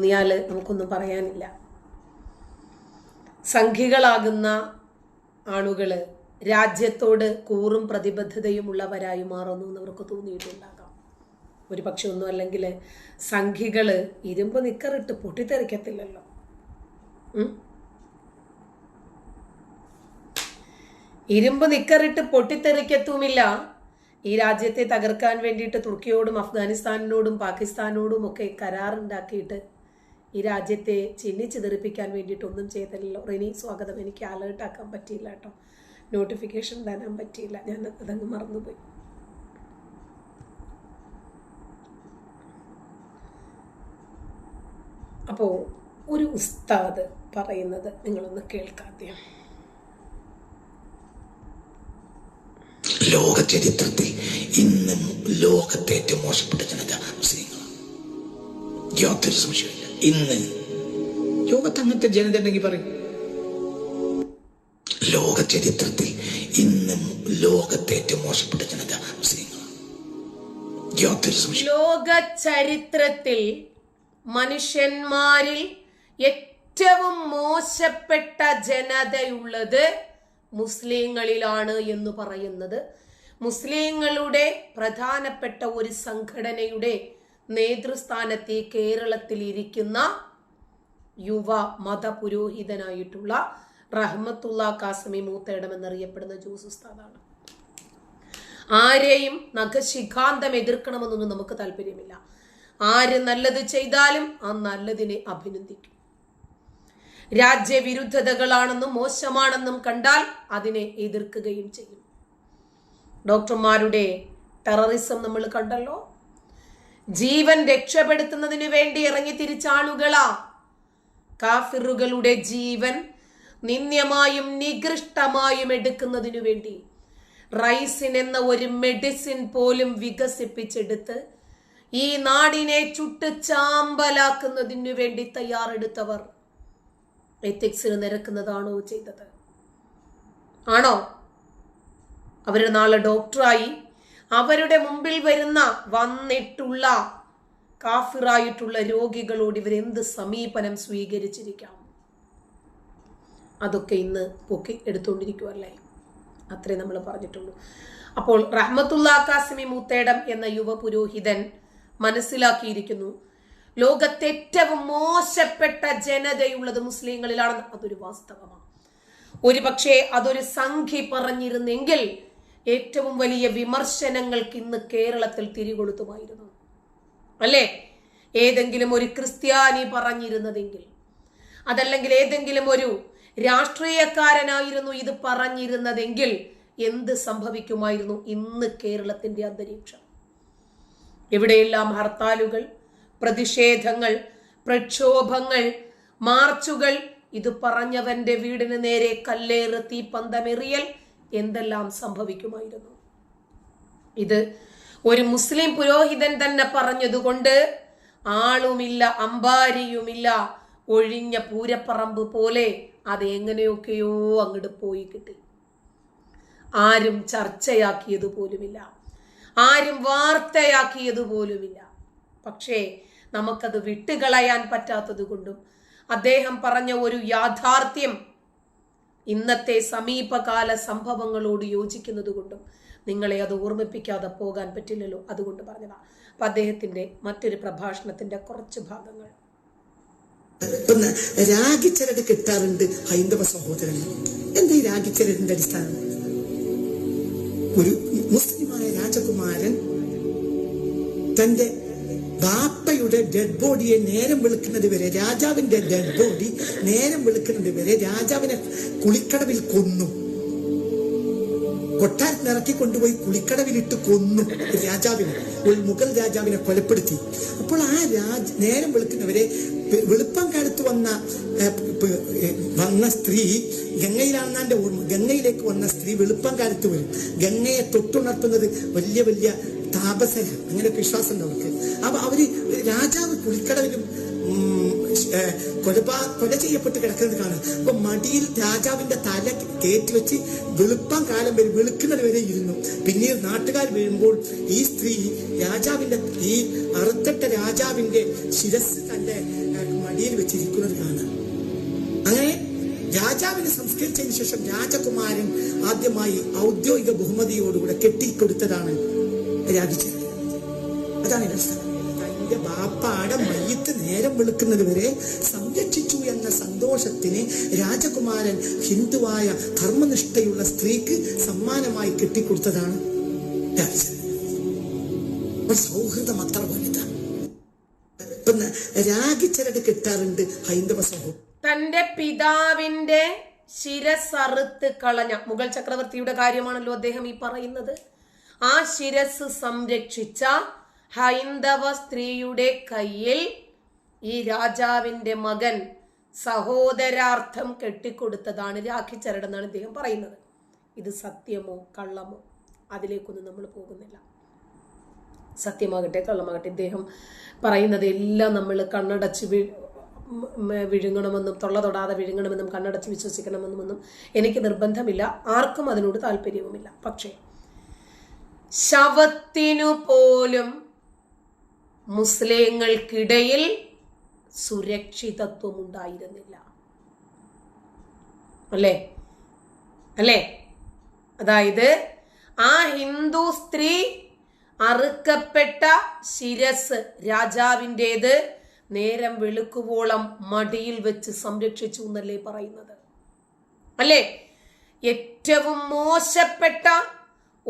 തോന്നിയാൽ നമുക്കൊന്നും പറയാനില്ല. സംഘികളാകുന്ന ആളുകൾ രാജ്യത്തോട് കൂറും പ്രതിബദ്ധതയും ഉള്ളവരായി മാറുന്നു എന്ന് അവർക്ക് തോന്നിയിട്ടുണ്ടാകാം. ഒരു പക്ഷെ ഒന്നും അല്ലെങ്കിൽ സംഘികൾ ഇരുമ്പ് നിക്കറിട്ട് പൊട്ടിത്തെറിക്കത്തില്ലല്ലോ? ഇരുമ്പ് നിക്കറിട്ട് പൊട്ടിത്തെറിക്കത്തുമില്ല. ഈ രാജ്യത്തെ തകർക്കാൻ വേണ്ടിയിട്ട് തുർക്കിയോടും അഫ്ഗാനിസ്ഥാനോടും പാകിസ്ഥാനോടും ഒക്കെ കരാറുണ്ടാക്കിയിട്ട് ഈ രാജ്യത്തെ ചിന്നിച്ചിതറിപ്പിക്കാൻ വേണ്ടിയിട്ടൊന്നും ചെയ്തില്ലല്ലോ. റിനി സ്വാഗതം. എനിക്ക് അലേർട്ടാക്കാൻ പറ്റിയില്ല കേട്ടോ. നോട്ടിഫിക്കേഷൻ തരാൻ പറ്റിയില്ല. ഞാൻ അതങ്ങ് മറന്നുപോയി. അപ്പോൾ ഒരു ഉസ്താദ് പറയുന്നത് നിങ്ങളൊന്ന് കേൾക്കാദ്യം ലോക ചരിത്രത്തിൽ ഇന്നും ലോകത്തെ ഏറ്റവും മോശപ്പെട്ട ജനത മുസ്ലിങ്ങളാണ്. യാതൊരു സംശയമില്ല ഇന്ന്. ലോകത്ത് അങ്ങനത്തെ ജനത ഉണ്ടെങ്കിൽ പറയും. ലോക ചരിത്രത്തിൽ ഇന്നും ലോകത്തെ ഏറ്റവും മോശപ്പെട്ട ജനത ലോക ചരിത്രത്തിൽ മനുഷ്യന്മാരിൽ ഏറ്റവും മോശപ്പെട്ട ജനതയുള്ളത് മുസ്ലിങ്ങളിലാണ് എന്ന് പറയുന്നത്. മുസ്ലിങ്ങളുടെ പ്രധാനപ്പെട്ട ഒരു സംഘടനയുടെ നേതൃസ്ഥാനത്തെ കേരളത്തിൽ ഇരിക്കുന്ന യുവ മതപുരോഹിതനായിട്ടുള്ള റഹ്മത്തുള്ള കാസമി മൂത്തേടം എന്നറിയപ്പെടുന്ന ജോസ് ഉസ്താദാണ്. ആരെയും നഖശിഖാന്തം എതിർക്കണമെന്നൊന്നും നമുക്ക് താല്പര്യമില്ല. ആര് നല്ലത് ചെയ്താലും ആ നല്ലതിനെ അഭിനന്ദിക്കും. രാജ്യവിരുദ്ധതകളാണെന്നും മോശമാണെന്നും കണ്ടാൽ അതിനെ എതിർക്കുകയും ചെയ്യും. ഡോക്ടർമാരുടെ ടെററിസം നമ്മൾ കണ്ടല്ലോ. ജീവൻ രക്ഷപ്പെടുത്തുന്നതിനു വേണ്ടി ഇറങ്ങി തിരിച്ചാളുകളാ. കാഫിറുകളുടെ ജീവൻ നിന്ദ്യമായും നികൃഷ്ടമായും എടുക്കുന്നതിനു വേണ്ടി റൈസിൻ എന്ന ഒരു മെഡിസിൻ പോലും വികസിപ്പിച്ചെടുത്ത് ഈ നാടിനെ ചുട്ട് ചാമ്പലാക്കുന്നതിനു വേണ്ടി തയ്യാറെടുത്തവർ എത്തിക്സിന് നിരക്കുന്നതാണോ ചെയ്തത്? ആണോ? അവർ നാളെ ഡോക്ടറായി അവരുടെ മുമ്പിൽ വരുന്ന വന്നിട്ടുള്ള കാഫിറായിട്ടുള്ള രോഗികളോട് ഇവർ എന്ത് സമീപനം സ്വീകരിച്ചിരിക്കാം? അതൊക്കെ ഇന്ന് പൊക്കി എടുത്തുകൊണ്ടിരിക്കുവല്ലേ അത്രേ നമ്മൾ പറഞ്ഞിട്ടുള്ളൂ. അപ്പോൾ റഹ്മത്തുള്ള കാസിമി മൂത്തേടം എന്ന യുവ പുരോഹിതൻ മനസ്സിലാക്കിയിരിക്കുന്നു. ലോകത്തെ ഏറ്റവും മോശപ്പെട്ട ജനതയുള്ളത് മുസ്ലിങ്ങളിലാണെന്ന് അതൊരു വാസ്തവമാണ്. ഒരു പക്ഷേ അതൊരു സംഖ്യ പറഞ്ഞിരുന്നെങ്കിൽ ഏറ്റവും വലിയ വിമർശനങ്ങൾക്ക് ഇന്ന് കേരളത്തിൽ തിരികൊളുത്തുമായിരുന്നു. അല്ലേ? ഏതെങ്കിലും ഒരു ക്രിസ്ത്യാനി പറഞ്ഞിരുന്നതെങ്കിൽ അതല്ലെങ്കിൽ ഏതെങ്കിലും ഒരു രാഷ്ട്രീയക്കാരനായിരുന്നു ഇത് പറഞ്ഞിരുന്നതെങ്കിൽ എന്ത് സംഭവിക്കുമായിരുന്നു ഇന്ന് കേരളത്തിന്റെ അന്തരീക്ഷം? എവിടെയെല്ലാം ഹർത്താലുകൾ പ്രതിഷേധങ്ങൾ പ്രക്ഷോഭങ്ങൾ മാർച്ചുകൾ ഇത് പറഞ്ഞവന്റെ വീടിന് നേരെ കല്ലേറ് തീപ്പന്തമെറിയൽ എന്തെല്ലാം സംഭവിക്കുമായിരുന്നു. ഇത് ഒരു മുസ്ലിം പുരോഹിതൻ തന്നെ പറഞ്ഞതുകൊണ്ട് ആളുമില്ല അമ്പാരിയുമില്ല ഒഴിഞ്ഞ പൂരപ്പറമ്പ് പോലെ അത് എങ്ങനെയൊക്കെയോ അങ്ങോട്ട് പോയി കിട്ടി. ആരും ചർച്ചയാക്കിയത് പോലുമില്ല ആരും വാർത്തയാക്കിയത് പോലുമില്ല പക്ഷേ നമുക്കത് വിട്ടുകളയാൻ പറ്റാത്തത് കൊണ്ടും അദ്ദേഹം പറഞ്ഞ ഒരു യാഥാർത്ഥ്യം ഇന്നത്തെ സമീപകാല സംഭവങ്ങളോട് യോജിക്കുന്നത് കൊണ്ടും നിങ്ങളെ അത് ഓർമ്മിപ്പിക്കാതെ പോകാൻ പറ്റില്ലല്ലോ അതുകൊണ്ട് പറഞ്ഞതാണ് അപ്പൊ അദ്ദേഹത്തിന്റെ മറ്റൊരു പ്രഭാഷണത്തിന്റെ കുറച്ച് ഭാഗങ്ങൾ. രാഗിച്ചരട് കിട്ടാറുണ്ട് ഹൈന്ദവ സഹോദരങ്ങൾ എന്താ ഈ രാഗിച്ചരടിന്റെ അടിസ്ഥാനം? ഒരു മുസ്ലിമായ രാജകുമാരൻ തന്റെ ബാപ്പയുടെ ഡെഡ് ബോഡിയെ നേരം വിളിക്കുന്നത് വരെ രാജാവിന്റെ ഡെഡ് ബോഡി നേരം വിളിക്കുന്നത് വരെ രാജാവിനെ കുളിക്കടവിൽ കൊന്നു. കൊട്ടാരത്തിൽ ഇറക്കി കൊണ്ടുപോയി കുളിക്കടവിലിട്ട് കൊന്നു രാജാവിനെ. ഒരു മുഗൾ രാജാവിനെ കൊലപ്പെടുത്തി. അപ്പോൾ ആ രാജ നേരം വിളിക്കുന്നവരെ വെളുപ്പം കാലത്ത് വന്ന വന്ന സ്ത്രീ ഗംഗയിലാണെന്നാന്റെ ഓർമ്മ ഗംഗയിലേക്ക് വന്ന സ്ത്രീ വെളുപ്പം കാലത്ത് വരും. ഗംഗയെ തൊട്ടുണർത്തുന്നത് വലിയ വലിയ താപസര അങ്ങനെയൊക്കെ വിശ്വാസം ഉണ്ട് അവർക്ക്. അപ്പൊ അവർ രാജാവ് കുളിക്കടവിലും കൊലപാ കൊല ചെയ്യപ്പെട്ട് കിടക്കുന്നത് കാണാം. അപ്പൊ മടിയിൽ രാജാവിന്റെ തല കയറ്റി വെച്ച് വെളുപ്പം കാലം വരെ വെളുക്കുന്നത് വരെ ഇരുന്നു. പിന്നീട് നാട്ടുകാർ വീഴുമ്പോൾ ഈ സ്ത്രീ രാജാവിന്റെ ഈ അറുത്തട്ട രാജാവിന്റെ ശിരസ് തന്റെ മടിയിൽ വെച്ചിരിക്കുന്നത് കാണാം. അങ്ങനെ രാജാവിനെ സംസ്കരിച്ചതിന് ശേഷം രാജകുമാരൻ ആദ്യമായി ഔദ്യോഗിക ബഹുമതിയോടുകൂടെ കെട്ടിക്കൊടുത്തതാണ് രാജിച്ചത് അതാണ് സ്ഥലം തന്റെ ബാപ്പാടെ മയ്യത്ത് നേരം വെളുക്കുന്നത് വരെ സംരക്ഷിച്ചു എന്ന സന്തോഷത്തിന് രാജകുമാരൻ ഹിന്ദുവായ ധർമ്മനിഷ്ഠയുള്ള സ്ത്രീക്ക് സമ്മാനമായി കെട്ടിക്കൊടുത്തതാണ് സൗഹൃദം അത്ര വലുതാണ് പിന്നെ രാഗിച്ചരട് കിട്ടാറുണ്ട് ഹൈന്ദവ സമൂഹം. തന്റെ പിതാവിന്റെ ശിരസറുത്ത് കളഞ്ഞ മുഗൾ ചക്രവർത്തിയുടെ കാര്യമാണല്ലോ അദ്ദേഹം ഈ പറയുന്നത്. ആ ശിരസ് സംരക്ഷിച്ച ഹൈന്ദവ സ്ത്രീയുടെ കയ്യിൽ ഈ രാജാവിന്റെ മകൻ സഹോദരാർത്ഥം കെട്ടിക്കൊടുത്തതാണ് രാഖി ചരടെന്നാണ് ഇദ്ദേഹം പറയുന്നത്. ഇത് സത്യമോ കള്ളമോ? അതിലേക്കൊന്നും നമ്മൾ പോകുന്നില്ല. സത്യമാകട്ടെ കള്ളമാകട്ടെ ഇദ്ദേഹം പറയുന്നത് എല്ലാം നമ്മൾ കണ്ണടച്ച് വി- വിഴുങ്ങണമെന്നും തൊള്ള തൊടാതെ വിഴുങ്ങണമെന്നും കണ്ണടച്ച് വിശ്വസിക്കണമെന്നുമൊന്നും എനിക്ക് നിർബന്ധമില്ല. ആർക്കും അതിനോട് താല്പര്യവുമില്ല. പക്ഷേ ശവത്തിനു പോലും മുസ്ലിങ്ങൾക്കിടയിൽ സുരക്ഷിതത്വം ഉണ്ടായിരുന്നില്ല അല്ലേ? അല്ലേ? അതായത് ആ ഹിന്ദു സ്ത്രീ അറുക്കപ്പെട്ട ശിരസ് രാജാവിന്റെത് നേരം വെളുക്കുവോളം മടിയിൽ വെച്ച് സംരക്ഷിച്ചു എന്നല്ലേ പറയുന്നത്? അല്ലേ? ഏറ്റവും മോശപ്പെട്ട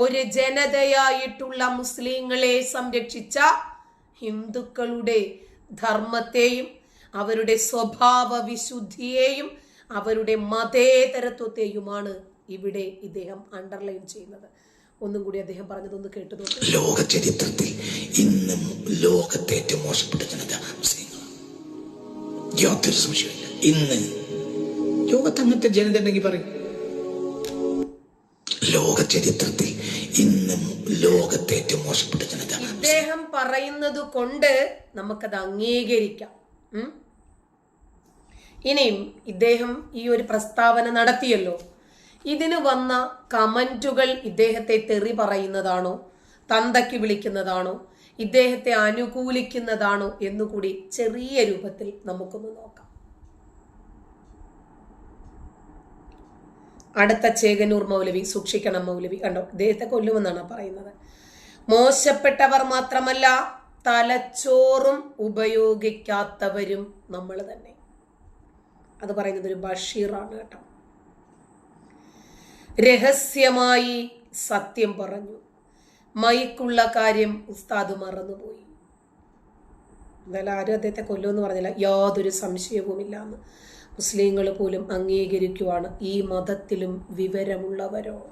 ഒരു ജനതയായിട്ടുള്ള മുസ്ലിങ്ങളെ സംരക്ഷിച്ച ഹിന്ദുക്കളുടെ ധർമ്മത്തെയും അവരുടെ സ്വഭാവ വിശുദ്ധിയെയും അവരുടെ മതേതരത്വത്തെയുമാണ് ഇവിടെ ഇദ്ദേഹം അണ്ടർലൈൻ ചെയ്യുന്നത്. ഒന്നും കൂടി അദ്ദേഹം പറഞ്ഞതൊന്ന് കേട്ടു ലോക ചരിത്രത്തിൽ ഇന്നും ലോകത്തെ ഏറ്റവും മോശപ്പെട്ട ജനത മുസ്ലിങ്ങളാണ്. യാതൊരു സംശയമില്ല ഇന്ന് ലോകത്ത് അങ്ങനത്തെ ജനത ഉണ്ടെങ്കിൽ പറയും. ചരിത്രത്തിൽ ഇന്നും ലോകത്തെ ഏറ്റവും മോശപ്പെട്ട ജനത ഇദ്ദേഹം പറയുന്നത് കൊണ്ട് നമുക്കത് അംഗീകരിക്കാം? ഇനിയും ഇദ്ദേഹം ഈ ഒരു പ്രസ്താവന നടത്തിയല്ലോ. ഇതിന് വന്ന കമന്റുകൾ ഇദ്ദേഹത്തെ തെറി പറയുന്നതാണോ? തന്തയ്ക്ക് വിളിക്കുന്നതാണോ? ഇദ്ദേഹത്തെ അനുകൂലിക്കുന്നതാണോ? എന്നുകൂടി ചെറിയ രൂപത്തിൽ നമുക്കൊന്ന് നോക്കാം. അടുത്ത ചേകനൂർ മൗലവി സൂക്ഷിക്കണം മൗലവി. കണ്ടോ? ഇദ്ദേഹത്തെ കൊല്ലുമെന്നാണ് പറയുന്നത്. മോശപ്പെട്ടവർ മാത്രമല്ല തലച്ചോറും ഉപയോഗിക്കാത്തവരും നമ്മൾ തന്നെ. അത് പറയുന്നത് ഒരു ബഷീറാണ് കേട്ടോ. രഹസ്യമായി സത്യം പറഞ്ഞു. മൈക്കുള്ള കാര്യം ഉസ്താദ് മറന്നുപോയി. എന്തായാലും ആരും അദ്ദേഹത്തെ കൊല്ലുമെന്ന് പറഞ്ഞില്ല. യാതൊരു സംശയവുമില്ല എന്ന് മുസ്ലിങ്ങൾ പോലും അംഗീകരിക്കുവാണ് ഈ മതത്തിലും വിവരമുള്ളവരോ?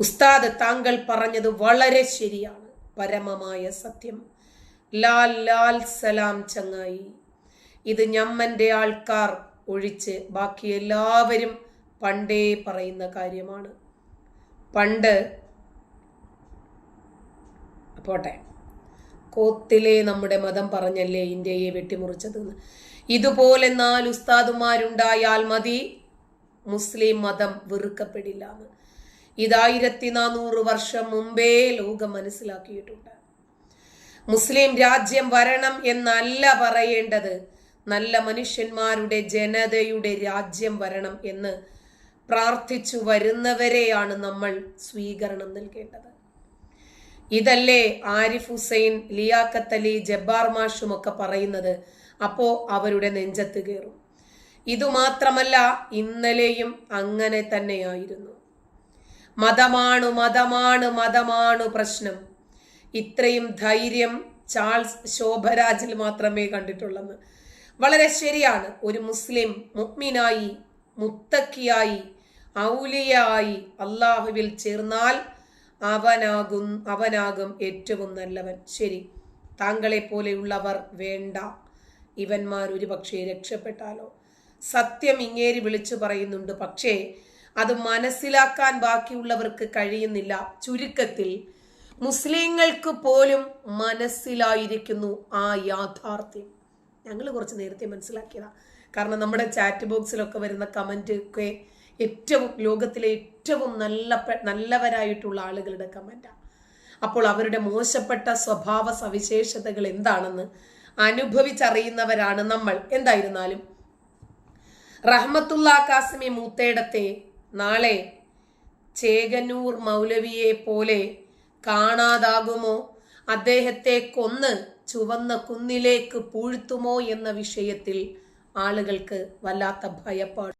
ഉസ്താദ് താങ്കൾ പറഞ്ഞത് വളരെ ശരിയാണ്. പരമമായ സത്യം. ലാൽ ലാൽ സലാം ചങ്ങായി. ഇത് ഞമ്മന്റെ ആൾക്കാർ ഒഴിച്ച് ബാക്കി എല്ലാവരും പണ്ടേ പറയുന്ന കാര്യമാണ്. പണ്ട് പോട്ടെ. കോത്തിലെ നമ്മുടെ മതം പറഞ്ഞല്ലേ ഇന്ത്യയെ വെട്ടിമുറിച്ചതെന്ന് ഇതുപോലെ നാല് ഉസ്താദുമാരുണ്ടായാൽ മതി. മുസ്ലിം മതം വെറുക്കപ്പെടില്ല എന്ന്. ഇതായിരത്തി നാനൂറ് വർഷം മുമ്പേ ലോകം മനസ്സിലാക്കിയിട്ടുണ്ട്. മുസ്ലിം രാജ്യം വരണം എന്നല്ല പറയേണ്ടത്. നല്ല മനുഷ്യന്മാരുടെ ജനതയുടെ രാജ്യം വരണം എന്ന് പ്രാർത്ഥിച്ചു വരുന്നവരെയാണ് നമ്മൾ സ്വീകരണം നൽകേണ്ടത്. ഇതല്ലേ ആരിഫ് ഹുസൈൻ ലിയാഖത്ത് അലി ജബ്ബാർ മാഷും ഒക്കെ പറയുന്നത്. അപ്പോ അവരുടെ നെഞ്ചത്ത് കയറും. ഇതുമാത്രമല്ല ഇന്നലെയും അങ്ങനെ തന്നെയായിരുന്നു. മതമാണു മതമാണ് മതമാണു പ്രശ്നം. ഇത്രയും ധൈര്യം ചാൾസ് ശോഭരാജിൽ മാത്രമേ കണ്ടിട്ടുള്ളെന്ന്. വളരെ ശരിയാണ്. ഒരു മുസ്ലിം മുഗ്മിനായി മുത്തക്കിയായി ഔലിയായി അള്ളാഹുവിൽ ചേർന്നാൽ അവനാകും അവനാകും ഏറ്റവും നല്ലവൻ. ശരി താങ്കളെ പോലെയുള്ളവർ വേണ്ട. ഇവന്മാർ ഒരു പക്ഷേ രക്ഷപ്പെട്ടാലോ? സത്യം ഇങ്ങേരി വിളിച്ചു പറയുന്നുണ്ട്. പക്ഷേ അത് മനസ്സിലാക്കാൻ ബാക്കിയുള്ളവർക്ക് കഴിയുന്നില്ല. ചുരുക്കത്തിൽ മുസ്ലിങ്ങൾക്ക് പോലും മനസ്സിലായിരിക്കുന്നു ആ യാഥാർത്ഥ്യം. ഞങ്ങൾ കുറച്ച് നേരത്തെ മനസ്സിലാക്കിയതാണ് കാരണം നമ്മുടെ ചാറ്റ് ബോക്സിലൊക്കെ വരുന്ന കമന്റ് ഒക്കെ ഏറ്റവും ലോകത്തിലെ ഏറ്റവും നല്ല നല്ലവരായിട്ടുള്ള ആളുകളുടെ കമന്റാണ് അപ്പോൾ അവരുടെ മോശപ്പെട്ട സ്വഭാവ സവിശേഷതകൾ എന്താണെന്ന് അനുഭവിച്ചറിയുന്നവരാണ് നമ്മൾ. എന്തായിരുന്നാലും റഹ്മത്തുള്ള കാസിമി മൂത്തേടത്തെ നാളെ ചേകന്നൂർ മൗലവിയെ പോലെ കാണാതാകുമോ? അദ്ദേഹത്തെ കൊന്ന് ചുവന്ന കുന്നിലേക്ക് പൂഴ്ത്തുമോ എന്ന വിഷയത്തിൽ ആളുകൾക്ക് വല്ലാത്ത ഭയപ്പാട്.